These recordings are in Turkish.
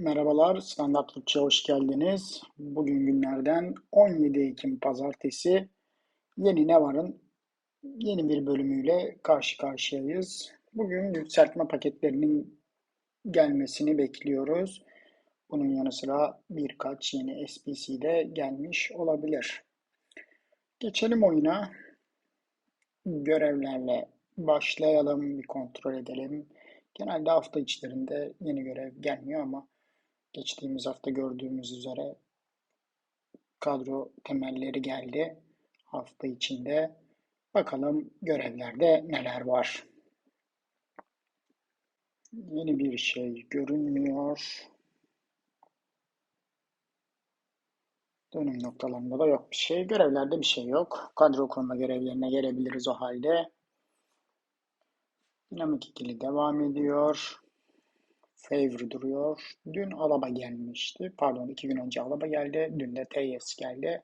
Merhabalar, Standart Türkçe hoş geldiniz. Bugün günlerden 17 Ekim Pazartesi. Yeni ne varın yeni bir bölümüyle karşı karşıyayız. Bugün yükseltme paketlerinin gelmesini bekliyoruz. Bunun yanı sıra birkaç yeni SPC de gelmiş olabilir. Geçelim oyuna. Görevlerle başlayalım, bir kontrol edelim. Genelde hafta içlerinde yeni görev gelmiyor ama geçtiğimiz hafta gördüğümüz üzere kadro temelleri geldi hafta içinde. Bakalım görevlerde neler var. Yeni bir şey görünmüyor. Dönüm noktalarında da yok bir şey. Görevlerde bir şey yok. Kadro kurma görevlerine gelebiliriz o halde. Dinamik ikili devam ediyor. Favor duruyor. Dün Alaba gelmişti. Pardon iki gün önce Alaba geldi. Dün de TS geldi.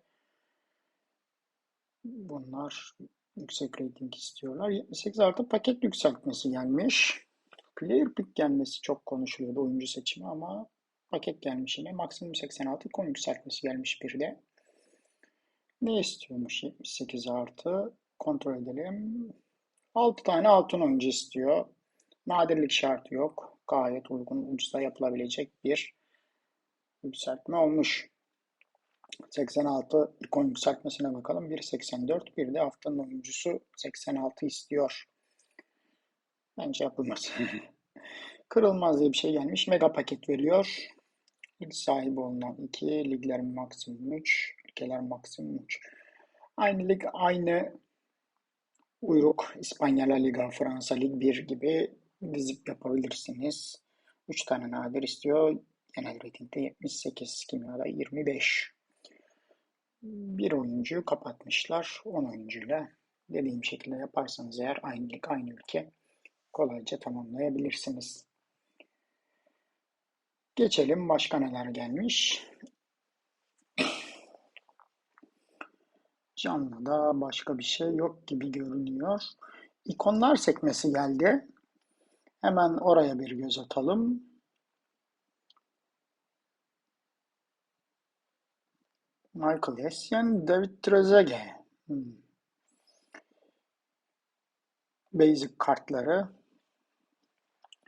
Bunlar yüksek rating istiyorlar. 78 artı paket yükseltmesi gelmiş. Player pick gelmesi çok konuşuluyordu oyuncu seçimi ama paket gelmiş yine. Maksimum 86 konu yükseltmesi gelmiş bir de. Ne istiyormuş 78 artı? Kontrol edelim. 6 tane altın oyuncu istiyor. Nadirlik şartı yok. Gayet uygun, ucuza yapılabilecek bir yükseltme olmuş. 86 ikon yükseltmesine bakalım. 1.84 bir de haftanın oyuncusu 86 istiyor. Bence yapılmaz. Kırılmaz diye bir şey gelmiş. Mega paket veriyor. Lig sahibi olunan 2, ligler maksimum 3, ülkeler maksimum 3. Aynı lig, aynı uyruk İspanya Liga, Fransa Lig 1 gibi dizip yapabilirsiniz. 3 tane nadir istiyor. Genel ratingde 78, kimyada 25. Bir oyuncuyu kapatmışlar. 10 oyuncuyla dediğim şekilde yaparsanız eğer aynı lig, aynı ülke kolayca tamamlayabilirsiniz. Geçelim başka neler gelmiş. Canlıda başka bir şey yok gibi görünüyor. İkonlar sekmesi geldi. Hemen oraya bir göz atalım. Michael Essien, David Trezeguet. Hmm. Basic kartları.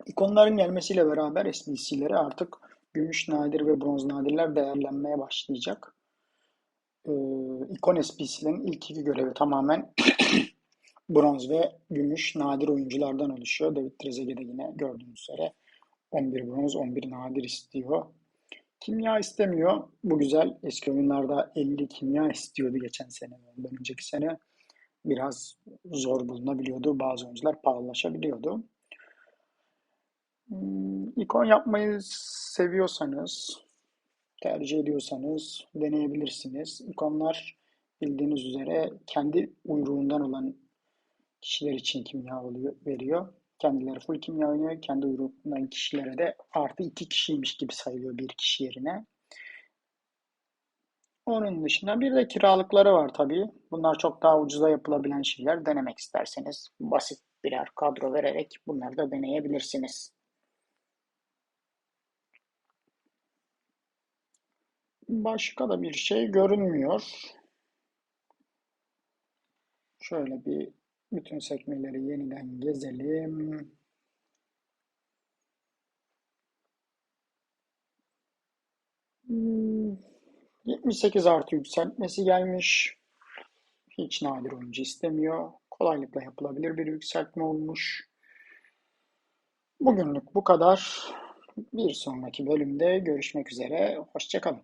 İkonların gelmesiyle beraber SBC'leri artık gümüş nadir ve bronz nadirler değerlenmeye başlayacak. Ee, ikon SBC'lerin ilk iki görevi tamamen bronz ve gümüş nadir oyunculardan oluşuyor. David Trezeguet de yine gördüğünüz üzere 11 bronz 11 nadir istiyor. Kimya istemiyor. Bu güzel. Eski oyunlarda 50 kimya istiyordu geçen sene. Ondan önceki sene biraz zor bulunabiliyordu. Bazı oyuncular pahalılaşabiliyordu. Hmm, ikon yapmayı seviyorsanız, tercih ediyorsanız deneyebilirsiniz. İkonlar bildiğiniz üzere kendi uyruğundan olan kişiler için kimya oluyor, veriyor. Kendileri full kimya oynuyor. Kendi uyruğundan kişilere de artı iki kişiymiş gibi sayılıyor bir kişi yerine. Onun dışında bir de kiralıkları var tabii. Bunlar çok daha ucuza yapılabilen şeyler. Denemek isterseniz basit birer kadro vererek bunları da deneyebilirsiniz. Başka da bir şey görünmüyor. Şöyle bir bütün sekmeleri yeniden gezelim. Hmm, 78 artı yükseltmesi gelmiş. Hiç nadir oyuncu istemiyor. Kolaylıkla yapılabilir bir yükseltme olmuş. Bugünlük bu kadar. Bir sonraki bölümde görüşmek üzere. Hoşçakalın.